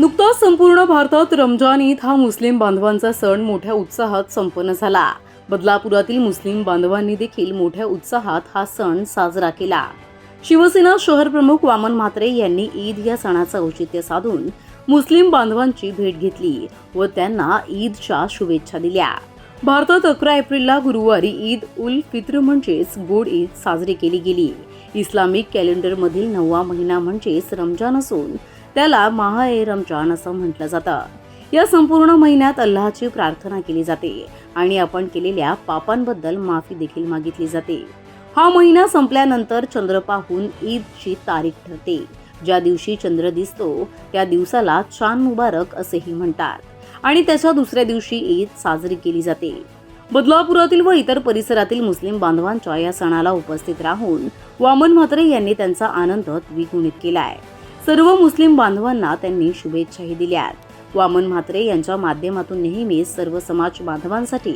नुकताच संपूर्ण भारतात रमजान ईद हा मुस्लिम बांधवांचा सण मोठ्या उत्साहात संपन्न झाला. बदलापुरातील मुस्लिम बांधवांनी देखील मोठ्या उत्साहात हा सण साजरा केला. शिवसेना शहर प्रमुख वामन म्हात्रे यांनी ईद या सणाचं औचित्य साधून मुस्लिम बांधवांची भेट घेतली व त्यांना ईदच्या शुभेच्छा दिल्या. भारतात अकरा एप्रिलला गुरुवारी ईद उल फित्र म्हणजेच गोड ईद साजरी केली गेली. इस्लामिक कॅलेंडरमधील नववा महिना म्हणजेच रमजान असून त्याला महा ए रमजान असं म्हटलं जातं. या संपूर्ण महिन्यात अल्लाची प्रार्थना केली जाते आणि आपण केलेल्या पापांबद्दल माफी देखील मागितली जाते. हा महिना संपल्यानंतर चंद्र पाहून ईदची तारीख ठरते. ज्या दिवशी चंद्र दिसतो त्या दिवसाला चांद मुबारक असेही म्हणतात आणि त्याच्या दुसऱ्या दिवशी ईद साजरी केली जाते. बदलापुरातील व इतर परिसरातील मुस्लिम बांधवांच्या या सणाला उपस्थित राहून वामन म्हात्रे यांनी त्यांचा आनंद द्विगुणित आहे सर्व मुस्लिम बांधवांना त्यांनी शुभेच्छाही दिल्यात वामन म्हात्रे यांच्या माध्यमातून नेहमीच सर्व समाज बांधवांसाठी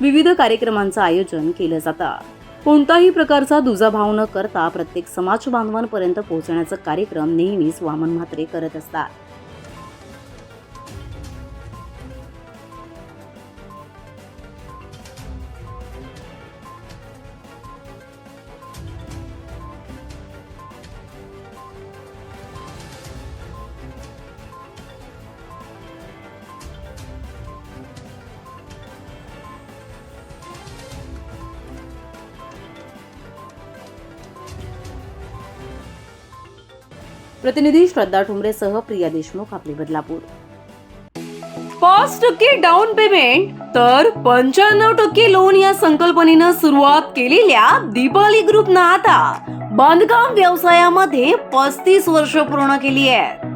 विविध कार्यक्रमांचं आयोजन केलं जातं. कोणताही प्रकारचा दुजाभाव न करता प्रत्येक समाज बांधवांपर्यंत पोहोचण्याचा कार्यक्रम नेहमीच वामन म्हात्रे करत असतात. प्रतिनिधी श्रद्धा ठुमरेसह प्रिया देशमुख आपली बदलापूर. पाच टक्के डाऊन पेमेंट तर पंच्याण्णव टक्के लोन या संकल्पनेनं सुरुवात केलेल्या दीपाली ग्रुपनं आता बांधकाम व्यवसायामध्ये पस्तीस वर्ष पूर्ण केली आहेत.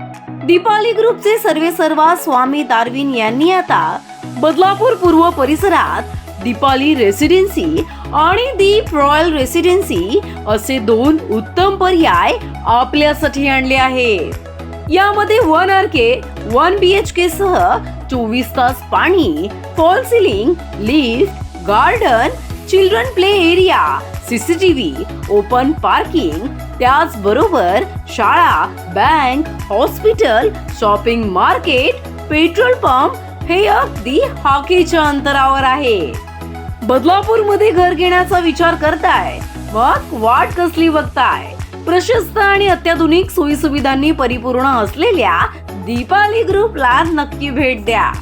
दीपाली ग्रुपचे सर्वे सर्वा स्वामी दार्विन यांनी आता बदलापूर पूर्व परिसरात दीपाली रेसिडेन्सी आणि दीप रॉयल रेसिडेन्सी असे दोन उत्तम पर्याय आपल्यासाठी आणले आहेत. यामध्ये one R K one B H K सह चोवीस तास पाणी fall ceiling lift garden children play area CCTV open parking त्याचबरोबर शाळा bank hospital shopping market petrol pump हे अगदी हॉकीच्या अंतरावर आहे. बदलापूरमध्ये घर घेण्याचा विचार करताय. मग वाट कसली बघताय? प्रशस्त आणि अत्याधुनिक सोयी सुविधांनी परिपूर्ण असलेल्या दीपाली ग्रुपला नक्की भेट द्या.